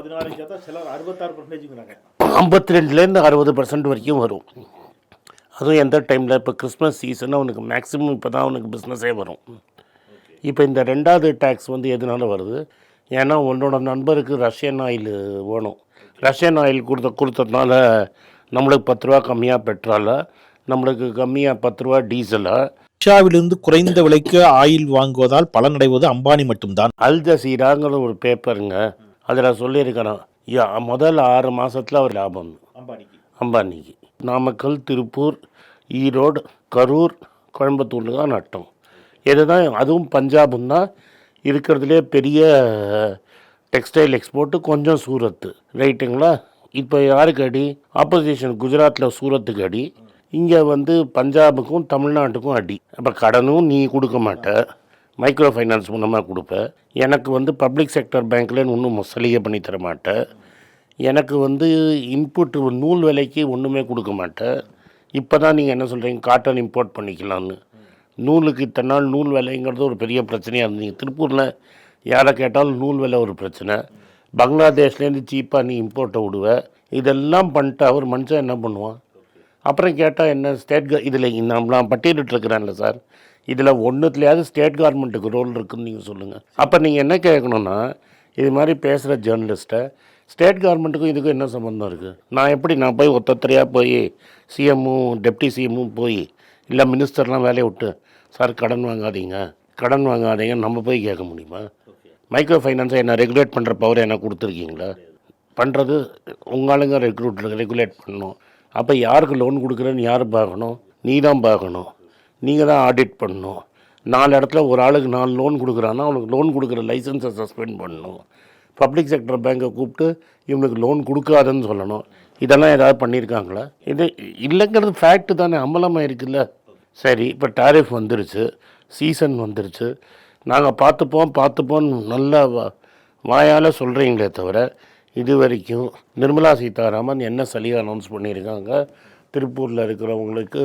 ஐம்பத்தி ரெண்டுலேருந்து அறுபது பர்சன்ட் வரைக்கும் வரும். அதுவும் எந்த டைமில் இப்போ கிறிஸ்மஸ் சீசன் அவனுக்கு மேக்ஸிமம் இப்போ தான் அவனுக்கு பிஸ்னஸே வரும். இப்போ இந்த ரெண்டாவது டேக்ஸ் வந்து எதனால வருது? ஏன்னா உன்னோட நண்பருக்கு ரஷ்யன் ஆயில் வேணும். ரஷ்யன் ஆயில் கொடுத்த கொடுத்ததுனால நம்மளுக்கு பத்து ரூபா கம்மியாக பெட்ரோலா நம்மளுக்கு கம்மியாக பத்து ரூபா டீசலா ரஷ்யாவிலிருந்து குறைந்த விலைக்கு ஆயில் வாங்குவதால் பலனடைவது அம்பானி மட்டும்தான். அல் ஜசீராங்கிற ஒரு பேப்பருங்க. அதில் சொல்லியிருக்கிறோம் முதல் ஆறு மாதத்தில் அவர் லாபம். அம்பானிக்கு. அம்பானிக்கு. நாமக்கல் திருப்பூர் ஈரோடு கரூர் கோயம்புத்தூரில் தான் நட்டோம். இதுதான் அதுவும் பஞ்சாபும் தான் இருக்கிறதுலே பெரிய டெக்ஸ்டைல் எக்ஸ்போர்ட்டு கொஞ்சம் சூரத்து. ரைட்டுங்களா இப்போ யாருக்கு அடி? ஆப்போசிஷன் குஜராத்தில் சூரத்துக்கு அடி. இங்கே வந்து பஞ்சாபுக்கும் தமிழ்நாட்டுக்கும் அடி. அப்போ கடனும் நீ கொடுக்க மாட்ட. மைக்ரோ ஃபைனான்ஸ் மூலமாக கொடுப்ப. எனக்கு வந்து பப்ளிக் செக்டர் பேங்க்கில் இன்னும் சலுகை பண்ணி தர மாட்டேன் எனக்கு வந்து இன்புட் நூல் விலைக்கு ஒன்றுமே கொடுக்க மாட்டேன் இப்போ தான் நீங்கள் என்ன சொல்கிறீங்க காட்டன் இம்போர்ட் பண்ணிக்கலாம்னு. நூலுக்கு இத்தனை நாள் நூல் விலைங்கிறது ஒரு பெரிய பிரச்சனையாக இருந்தீங்க திருப்பூரில் யாரை கேட்டாலும் நூல் விலை ஒரு பிரச்சனை. பங்களாதேஷ்லேருந்து சீப்பாக நீ இம்போர்ட்டை விடுவ. இதெல்லாம் பண்ணிட்டு அவர் மனுஷன் என்ன பண்ணுவான்? அப்புறம் கேட்டால் என்ன ஸ்டேட் இதில் நான் பட்டியலிட்டுருக்குறான்ல சார். இதில் ஒன்றுத்துலையாவது ஸ்டேட் கவர்மெண்ட்டுக்கு ரோல் இருக்குன்னு நீங்கள் சொல்லுங்கள் அப்போ நீங்கள் என்ன கேட்கணுன்னா இது மாதிரி பேசுகிற ஜேர்னலிஸ்ட்டை ஸ்டேட் கவர்மெண்ட்டுக்கும் இதுக்கும் என்ன சம்மந்தம் இருக்குது நான் எப்படி நான் போய் ஒத்தொத்தரையாக போய் சிஎம்மும் டெப்டி சிஎம்மும் போய் இல்லை மினிஸ்டர்லாம் வேலையை விட்டு சார் கடன் வாங்காதீங்க. கடன் வாங்காதீங்க நம்ம போய் கேட்க முடியுமா? மைக்ரோ ஃபைனான்ஸை என்ன ரெகுலேட் பண்ணுற பவர் என்ன கொடுத்துருக்கீங்களா? பண்ணுறது உங்களுங்க ஆளுங்க ரெக்ரூட் ரெகுலேட் பண்ணணும். அப்போ யாருக்கு லோன் கொடுக்குறேன்னு யார் பார்க்கணும்? நீ தான் பார்க்கணும். நீங்கள் தான் ஆடிட் பண்ணணும். நாலு இடத்துல ஒரு ஆளுக்கு நாலு லோன் கொடுக்குறான்னா அவனுக்கு லோன் கொடுக்குற லைசன்ஸை சஸ்பெண்ட் பண்ணணும். பப்ளிக் செக்டர் பேங்கை கூப்பிட்டு இவனுக்கு லோன் கொடுக்காதுன்னு சொல்லணும். இதெல்லாம் ஏதாவது பண்ணியிருக்காங்களா இது இல்லைங்கிறது ஃபேக்ட் தானே. அம்பலமாக இருக்குல்ல சரி இப்போ டாரிஃப் வந்துருச்சு. சீசன் வந்துருச்சு. நாங்கள் பார்த்துப்போம் பார்த்துப்போம் நல்லா வா- வாயால் சொல்கிறீங்களே தவிர இது வரைக்கும் நிர்மலா சீதாராமன் என்ன சலுகை அனௌன்ஸ் பண்ணியிருக்காங்க திருப்பூரில் இருக்கிறவங்களுக்கு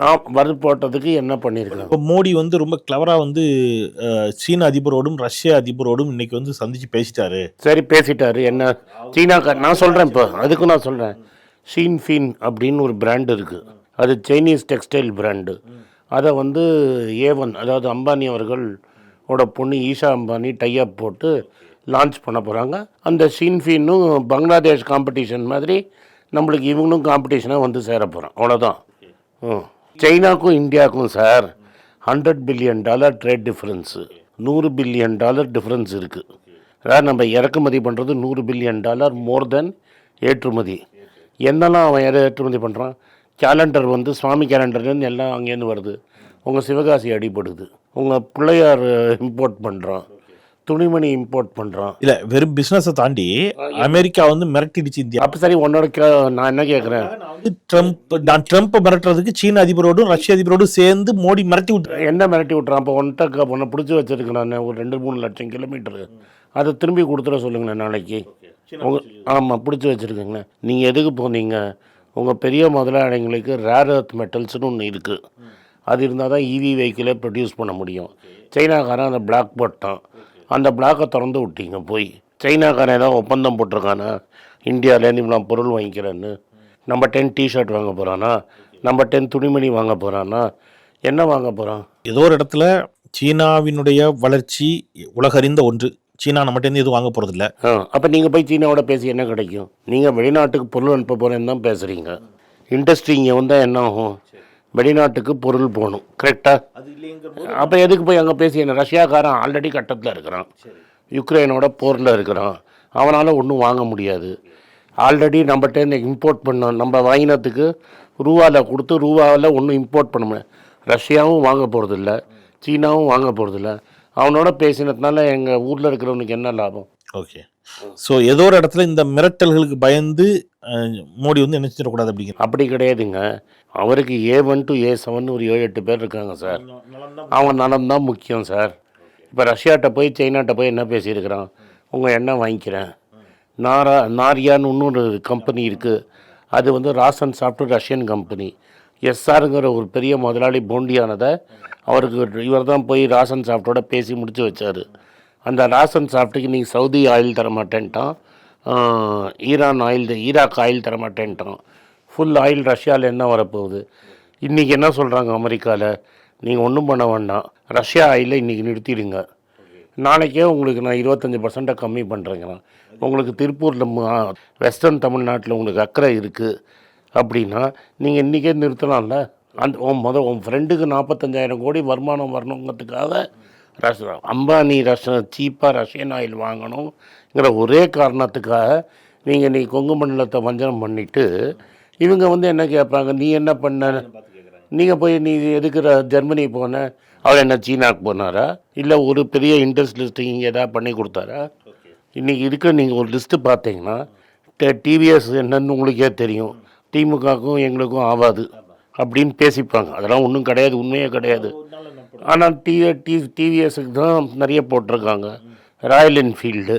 ஆ, வரி போட்டதுக்கு என்ன பண்ணியிருக்காங்க? இப்போ மோடி வந்து ரொம்ப கிளவரா வந்து சீன அதிபரோடும் ரஷ்ய அதிபரோடும் இன்னைக்கு வந்து சந்திச்சு பேசிட்டாரு. சரி பேசிட்டாரு. என்ன? சீனாக்கா நான் சொல்கிறேன் இப்போ. அதுக்கும் நான் சொல்கிறேன் ஷீன் ஃபீன் அப்படின்னு ஒரு பிராண்ட் இருக்குது அது சைனீஸ் டெக்ஸ்டைல் பிராண்டு அதை வந்து ஏவன் அதாவது அம்பானி அவர்களோட பொண்ணு ஈஷா அம்பானி டைஅப் போட்டு லான்ச் பண்ண போகிறாங்க அந்த சின்ஃபின்னும் பங்களாதேஷ் காம்படிஷன் மாதிரி நம்மளுக்கு இவங்களும் காம்படிஷனாக வந்து சேர போகிறோம் அவ்வளோதான் ம். சைனாக்கும் இந்தியாவுக்கும் sir hundred billion dollar trade difference நூறு பில்லியன் டாலர் டிஃப்ரென்ஸ் இருக்குது அதாவது நம்ம இறக்குமதி பண்ணுறது நூறு பில்லியன் டாலர் மோர் தென் ஏற்றுமதி. என்னெல்லாம் அவன் எதை ஏற்றுமதி பண்ணுறான் கேலண்டர் வந்து சுவாமி கேலண்டர்லேருந்து எல்லாம் அங்கேருந்து வருது. உங்கள் சிவகாசி அடிபடுது. உங்கள் பிள்ளையார் இம்போர்ட் பண்ணுறான் துணிமணி இம்போர்ட் பண்ணுறான் இல்ல வெறும் பிசினஸை தாண்டி அமெரிக்கா வந்து மிரட்டிடுச்சு இந்தியா. அப்போ சரி உன்னோட நான் என்ன கேட்குறேன் ட்ரம்ப் நான் ட்ரம்ப்பை மிரட்டுறதுக்கு சீன அதிபரோடும் ரஷ்ய அதிபரோடும் சேர்ந்து மோடி மிரட்டி விட்டு என்ன மிரட்டி விட்றான் இப்போ ஒன்ட்ட உன்னை பிடிச்சி வச்சிருக்கேன் நான் ஒரு ரெண்டு மூணு லட்சம் கிலோமீட்டரு அதை திரும்பி கொடுத்துட சொல்லுங்கண்ணே நாளைக்கு. உங்க ஆமாம் பிடிச்சி வச்சுருக்கேங்கண்ணே நீங்கள் எதுக்கு போனீங்க? உங்கள் பெரிய முதலாளிங்களுக்கு ரேர் எர்த் மெட்டல்ஸ்னு ஒன்று இருக்குது அது இருந்தால் தான் இவி வெஹிக்கிளே ப்ரொடியூஸ் பண்ண முடியும். சைனாக்காரன் அந்த பிளாக் போட்டான். அந்த பிளாக்கை திறந்து விட்டீங்க போய். சைனாக்காரன் ஏதாவது ஒப்பந்தம் போட்டிருக்கானா? இந்தியாவிலேருந்து இவ்வளோ பொருள் வாங்கிக்கிறேன்னு. நம்ம டென் டிஷர்ட் வாங்க போகிறானா நம்ம டென் துணிமணி வாங்க போகிறானா என்ன வாங்க போகிறான் ஏதோ ஒரு இடத்துல சீனாவினுடைய வளர்ச்சி உலகறிந்த ஒன்று. சீனா நம்மகிட்ட இருந்து எதுவும் வாங்க போறது இல்ல ஆ அப்போ நீங்கள் போய் சீனாவோட பேசி என்ன கிடைக்கும்? நீங்கள் வெளிநாட்டுக்கு பொருள் அனுப்ப போகிறேன்னு தான் பேசுகிறீங்க இண்டஸ்ட்ரி இங்கே வந்தால் என்ன ஆகும்? வெளிநாட்டுக்கு பொருள் போகணும். கரெக்டாக அப்போ எதுக்கு போய் அங்கே பேசி என்ன? ரஷ்யாக்காரன் ஆல்ரெடி கட்டத்தில் இருக்கிறான். யுக்ரைனோட போரில் இருக்கிறான். அவனால் ஒன்றும் வாங்க முடியாது. ஆல்ரெடி நம்மகிட்ட இம்போர்ட் பண்ணோம் நம்ம வாங்கினதுக்கு ரூபாவில் கொடுத்து ரூபாவில் ஒன்றும் இம்போர்ட் பண்ண முடியாது. ரஷ்யாவும் வாங்க போகிறதில்ல சீனாவும் வாங்க போகிறதில்ல அவனோட பேசினதுனால எங்கள் ஊரில் இருக்கிறவனுக்கு என்ன லாபம்? ஓகே. ஸோ ஏதோ ஒரு இடத்துல இந்த மிரட்டல்களுக்கு பயந்து மோடி வந்து என்ன செஞ்சிடக்கூடாது அப்படிங்கிற அப்படி கிடையாதுங்க. அவருக்கு A one two A seven ஒரு ஏழு எட்டு பேர் இருக்காங்க சார். அவங்க நலம் தான் முக்கியம் சார். இப்போ ரஷ்யாட்ட போய் சைனாட்ட போய் என்ன பேசியிருக்கிறான்? உங்கள் எண்ணெய் வாங்கிக்கிறேன். நாரா நாரியான்னு இன்னொரு கம்பெனி இருக்குது அது வந்து ராசன் சாப்பிட்டு ரஷ்யன் கம்பெனி எஸ்ஆருங்கிற ஒரு பெரிய முதலாளி போண்டியானதை அவருக்கு இவர் தான் போய் ராசன் சாஃப்டோட பேசி முடிச்சு வச்சார். அந்த ராசன் சாஃப்ட்டுக்கு நீ சவுதி ஆயில் தரமாட்டேன்ட்டான். ஈரான் ஆயில் ஈராக் ஆயில் தரமாட்டேன்ட்டான். ஃபுல் ஆயில் ரஷ்யாவில் என்ன வரப்போகுது? இன்றைக்கி என்ன சொல்கிறாங்க அமெரிக்காவில் நீங்கள் ஒன்றும் பண்ண வேண்டாம். ரஷ்யா ஆயிலை இன்றைக்கி நிறுத்திடுங்க. நாளைக்கே உங்களுக்கு நான் இருபத்தஞ்சி பர்சண்ட்டை கம்மி பண்ணுறேங்கிறேன் உங்களுக்கு திருப்பூரில் வெஸ்டர்ன் தமிழ்நாட்டில் உங்களுக்கு அக்கறை இருக்குது அப்படின்னா நீங்கள் இன்றைக்கே நிறுத்தலாம்ல? அந்த உன் மொதல் உன் ஃப்ரெண்டுக்கு நாற்பத்தஞ்சாயிரம் கோடி வருமானம் வரணுங்கிறதுக்காக ரஷ் அம்பானி ரஷ சீப்பாக ரஷ்யன் ஆயில் வாங்கணுங்கிற ஒரே காரணத்துக்காக நீங்கள் நீ கொங்கு மண்டலத்தை வஞ்சனம் பண்ணிவிட்டு இவங்க வந்து என்ன கேட்பாங்க? நீ என்ன பண்ண? நீங்கள் போய் நீ எதுக்குற? ஜெர்மனி போன? அவர் என்ன சீனாக்கு போனாரா? இல்லை ஒரு பெரிய இண்டஸ்ட்ரியலிஸ்ட் இங்கே ஏதாவது பண்ணி கொடுத்தாரா? இன்றைக்கி இருக்க நீங்கள் ஒரு லிஸ்ட்டு பார்த்தீங்கன்னா டிவிஎஸ் என்னன்னு உங்களுக்கே தெரியும். திமுகவுக்கும் எங்களுக்கும் ஆகாது அப்படின்னு பேசிப்பாங்க. அதெல்லாம் ஒன்றும் கிடையாது உண்மையே கிடையாது. ஆனால் டி டி டிவிஎஸ்க்கு தான் நிறைய போட்டிருக்காங்க. Royal Enfield.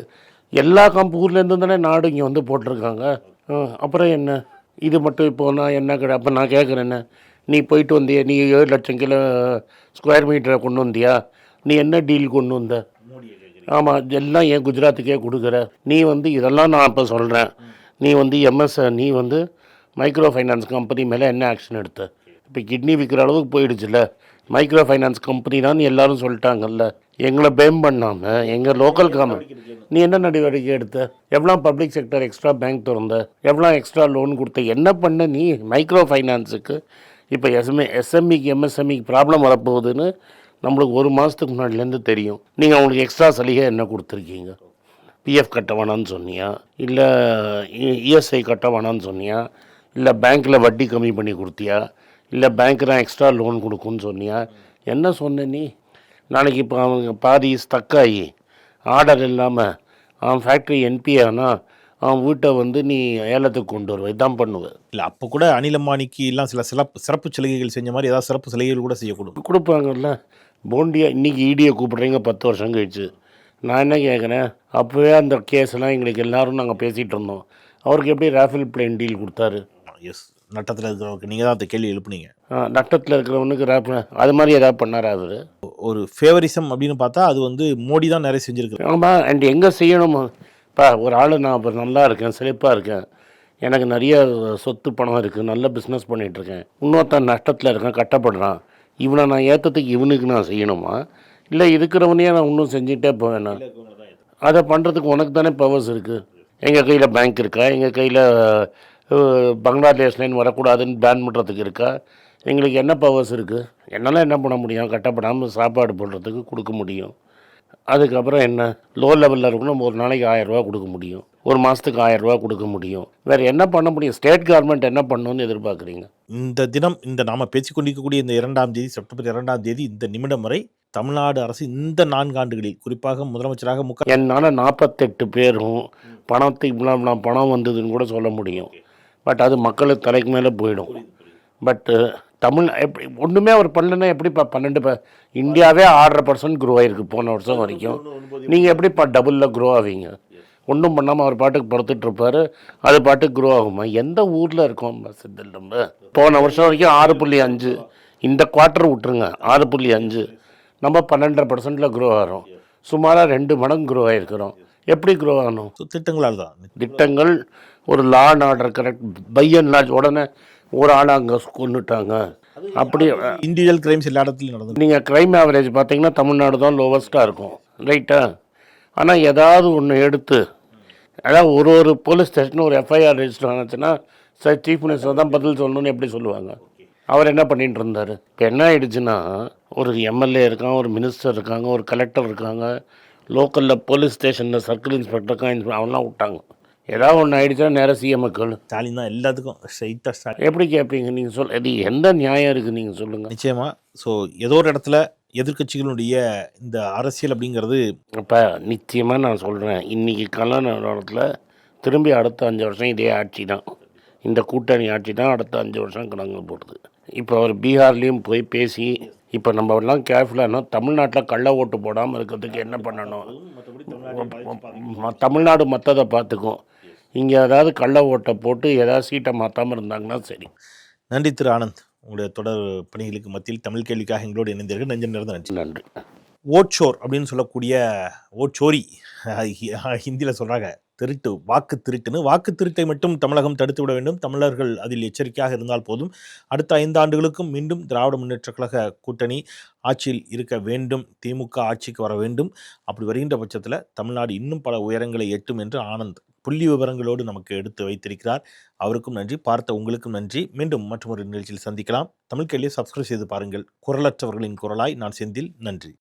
எல்லா கம்ப ஊர்லேருந்து தானே நாடு இங்கே வந்து போட்டிருக்காங்க. அப்புறம் என்ன? இது மட்டும் இப்போ நான் என்ன கிடையாது அப்போ நான் கேட்குறேன் என்ன? நீ போயிட்டு வந்தியா நீ ஏழு லட்சம் கிலோ ஸ்கொயர் மீட்டரை கொண்டு வந்தியா? நீ என்ன டீல் கொண்டு வந்த? ஆமாம் எல்லாம் ஏன் குஜராத்துக்கே கொடுக்குற. நீ வந்து இதெல்லாம் நான் இப்போ சொல்கிறேன் நீ வந்து எம்எஸ் நீ வந்து மைக்ரோ ஃபைனான்ஸ் கம்பெனி மேலே என்ன ஆக்ஷன் எடுத்த? இப்போ கிட்னி விற்கிற அளவுக்கு போயிடுச்சுல்ல. மைக்ரோ ஃபைனான்ஸ் கம்பெனி தான் எல்லாரும் சொல்லிட்டாங்கல்ல. எங்களை பேம் பண்ணாமல் எங்கள் லோக்கல் கம்பெனி நீ என்ன நடவடிக்கை எடுத்த? எவ்வளோ பப்ளிக் செக்டர் எக்ஸ்ட்ரா பேங்க் திறந்த? எவ்வளோ எக்ஸ்ட்ரா லோன் கொடுத்த? என்ன பண்ண நீ மைக்ரோ ஃபைனான்ஸுக்கு இப்போ எஸ்எம்ஏ எஸ்எம்இக்கு எம்எஸ்எம்இக்கு ப்ராப்ளம் வரப்போகுதுன்னு நம்மளுக்கு ஒரு மாதத்துக்கு முன்னாடிலேருந்து தெரியும். நீங்கள் அவங்களுக்கு எக்ஸ்ட்ரா சலுகை என்ன கொடுத்துருக்கீங்க? பிஎஃப் கட்ட வேணான்னு சொன்னியா? இல்லை இஎஸ்ஐ கட்ட வேணான்னு சொன்னியா? இல்லை பேங்க்கில் வட்டி கம்மி பண்ணி கொடுத்தியா? இல்லை பேங்க் தான் எக்ஸ்ட்ரா லோன் கொடுக்குன்னு சொன்னியா? என்ன சொன்ன நீ? நாளைக்கு இப்போ அவங்க பாதி ஸ்டக் ஆகி ஆர்டர் இல்லாமல் அவன் ஃபேக்ட்ரி என்பி ஆனால் அவன் வீட்டை வந்து நீ ஏலத்துக்கு கொண்டு வருவ. இதான் பண்ணுவேன் இல்ல அப்ப கூட அனில் அம்பானிக்கு எல்லாம் சில சிறப்பு சிறப்பு சலுகைகள் செஞ்ச மாதிரி ஏதாவது சிறப்பு சலுகைகள் கூட செய்யக்கூடும் கொடுப்பாங்கல்ல. போண்டியா இன்னைக்கு ஈடியை கூப்பிட்றீங்க பத்து வருஷம் கழிச்சு. நான் என்ன கேட்குறேன் அப்போவே அந்த கேஸ்லாம் எங்களுக்கு எல்லாரும் நாங்கள் பேசிகிட்டு இருந்தோம். அவருக்கு எப்படி ராஃபேல் பிளேன் டீல் கொடுத்தாரு? எஸ் நட்டத்தில் இருக்கிறவங்க நீங்க தான் அந்த கேள்வி எழுப்புனீங்க. நட்டத்தில் இருக்கிறவனுக்கு ராஃபேல் அது மாதிரி ஏதாவது பண்ணாரா அவர்? ஒரு ஃபேவரிசம் அப்படின்னு பார்த்தா அது வந்து மோடி தான் நிறைய செஞ்சிருக்கு ஆமாம் அண்ட் எங்கே செய்யணும் பா ஒரு ஆள் நான் இப்போ நல்லா இருக்கேன் செழிப்பாக இருக்கேன். எனக்கு நிறைய சொத்து பணம் இருக்குது நல்ல பிஸ்னஸ் பண்ணிகிட்ருக்கேன் இன்னொருத்தன் நஷ்டத்தில் இருக்கேன் கட்டப்படுறான். இவனை நான் ஏற்றத்துக்கு இவனுக்கு நான் செய்யணுமா? இல்லை இருக்கிறவனையே நான் இன்னும் செஞ்சுட்டே போவேனா அதை பண்ணுறதுக்கு உனக்கு தானே பவர்ஸ் இருக்குது எங்கள் கையில் பேங்க் இருக்கா? எங்கள் கையில் பங்களாதேஷ்லேருந்து வரக்கூடாதுன்னு பேன் பண்ணுறதுக்கு இருக்கா? எங்களுக்கு என்ன பவர்ஸ் இருக்குது என்னால் என்ன பண்ண முடியும்? கட்டப்படாமல் சாப்பாடு போடுறதுக்கு கொடுக்க முடியும். அதுக்கப்புறம் என்ன? லோ லெவலில் இருக்கணும் ஒரு நாளைக்கு ஆயிரம் ரூபா கொடுக்க முடியும். ஒரு மாதத்துக்கு ஆயிரம் ரூபா கொடுக்க முடியும். வேறு என்ன பண்ண முடியும்? ஸ்டேட் கவர்மெண்ட் என்ன பண்ணணும்னு எதிர்பார்க்குறீங்க? இந்த தினம் இந்த நாம பேசிக் கொண்டிருக்கக்கூடிய இந்த இரண்டாம் தேதி செப்டம்பர் இரண்டாம் தேதி இந்த நிமிடம் வரை தமிழ்நாடு அரசு இந்த நான்காண்டுகளில் குறிப்பாக முதலமைச்சராக மு க என்னால் நாற்பத்தெட்டு பேரும் பணத்துக்கு இவ்வளோ பணம் வந்ததுன்னு கூட சொல்ல முடியும். பட் அது மக்களுக்கு தலைக்கு மேலே போயிடும். பட்டு தமிழ் எப்படி ஒன்றுமே அவர் பண்ணலன்னா எப்படிப்பா பன்னெண்டு ப இந்தியாவே ஆறரை பர்சன்ட் க்ரோ ஆயிருக்கு போன வருஷம் வரைக்கும். நீங்கள் எப்படிப்பா டபுளில் க்ரோ ஆவீங்க? ஒன்றும் பண்ணாமல் அவர் பாட்டுக்கு பொறுத்துட்டு இருப்பாரு. அது பாட்டுக்கு க்ரோ ஆகுமா? எந்த ஊரில் இருக்கோம்? சித்தல் நம்ம போன வருஷம் வரைக்கும் ஆறு புள்ளி அஞ்சு. இந்த குவார்ட்டர் விட்டுருங்க. ஆறு புள்ளி அஞ்சு. நம்ம பன்னெண்டரை பர்சன்டில் க்ரோ ஆகிறோம். சுமாராக ரெண்டு மடங்கு க்ரோ ஆகிருக்கிறோம் எப்படி க்ரோ ஆகணும்? திட்டங்களால் தான். திட்டங்கள் ஒரு law and order correct by and large உடனே ஒரு ஆளை அங்கே கொண்டுட்டாங்க அப்படி இண்டிவிஜுவல் கிரைம்ஸ் எல்லா இடத்துலையும் நடந்து நீங்கள் க்ரைம் ஆவரேஜ் பார்த்தீங்கன்னா தமிழ்நாடு தான் லோவஸ்ட்டாக இருக்கும். ரைட்டா ஆனால் ஏதாவது ஒன்று எடுத்து அதாவது ஒரு ஒரு போலீஸ் ஸ்டேஷன் ஒரு எஃப்ஐஆர் ரெஜிஸ்டர் ஆச்சுன்னா சார் சீஃப் மினிஸ்டர் தான் பதில் சொல்லணும்னு எப்படி சொல்லுவாங்க? அவர் என்ன பண்ணிட்டு இருந்தார்? இப்போ என்ன ஆயிடுச்சுன்னா ஒரு எம்எல்ஏ இருக்கான் ஒரு மினிஸ்டர் இருக்காங்க ஒரு கலெக்டர் இருக்காங்க லோக்கலில் போலீஸ் ஸ்டேஷனில் சர்க்கிள் இன்ஸ்பெக்டர் இருக்கான் அவன்லாம் விட்டாங்க. ஏதாவது ஒன்று ஆயிடுச்சுன்னா நேராக சிஎம்க்கு ஸ்டாலின் தான் எல்லாத்துக்கும் ஸ்ட்ரைட்டாக ஸ்டாலின். எப்படி கேட்பீங்க நீங்கள் சொல் இது எந்த நியாயம் இருக்குது நீங்கள் சொல்லுங்கள் நிச்சயமா. ஸோ ஏதோ ஒரு இடத்துல எதிர்க்கட்சிகளுடைய இந்த அரசியல் அப்படிங்கிறது இப்போ நிச்சயமாக நான் சொல்கிறேன் இன்றைக்கி கலநகரத்தில் திரும்பி அடுத்த அஞ்சு வருஷம் இதே ஆட்சி தான். இந்த கூட்டணி ஆட்சி தான் அடுத்த அஞ்சு வருஷம் கணக்கு போடுது. இப்போ அவர் பீகார்லேயும் போய் பேசி இப்போ நம்ம எல்லாம் கேர்ஃபுல்லாக தமிழ்நாட்டில் கள்ள ஓட்டு போடாமல் இருக்கிறதுக்கு என்ன பண்ணணும்? தமிழ்நாடு மற்றதை பார்த்துக்கும் இங்கே ஏதாவது கள்ள ஓட்டை போட்டு ஏதாவது சீட்டை மாற்றாமல் இருந்தாங்கன்னா சரி. நன்றி திரு ஆனந்த். உங்களுடைய தொடர் பணிகளுக்கு மத்தியில் தமிழ் கேள்விக்காக எங்களோடு இணைந்தீர்கள் நெஞ்சம் நிறைந்த நன்றி. நன்றி. ஓட்சோர் அப்படின்னு சொல்லக்கூடிய ஓட்சோரி ஹிந்தியில் சொல்கிறாங்க திருட்டு வாக்கு திருட்டுன்னு. வாக்கு திருட்டை மட்டும் தமிழகம் தடுத்து விட வேண்டும். தமிழர்கள் அதில் எச்சரிக்கையாக இருந்தால் போதும். அடுத்த ஐந்து ஆண்டுகளுக்கும் மீண்டும் திராவிட முன்னேற்ற கழக கூட்டணி ஆட்சியில் இருக்க வேண்டும். திமுக ஆட்சிக்கு வர வேண்டும். அப்படி வருகின்ற பட்சத்தில் தமிழ்நாடு இன்னும் பல உயரங்களை எட்டும் என்று ஆனந்த் புள்ளி விவரங்களோடு நமக்கு எடுத்து வைத்திருக்கிறார். அவருக்கும் நன்றி. பார்த்த உங்களுக்கும் நன்றி. மீண்டும் மற்றொரு நிகழ்ச்சியில் சந்திக்கலாம். தமிழ் கேள்வியை சப்ஸ்கிரைப் செய்து பாருங்கள். குரலற்றவர்களின் குரலாய் நான் செந்தில். நன்றி.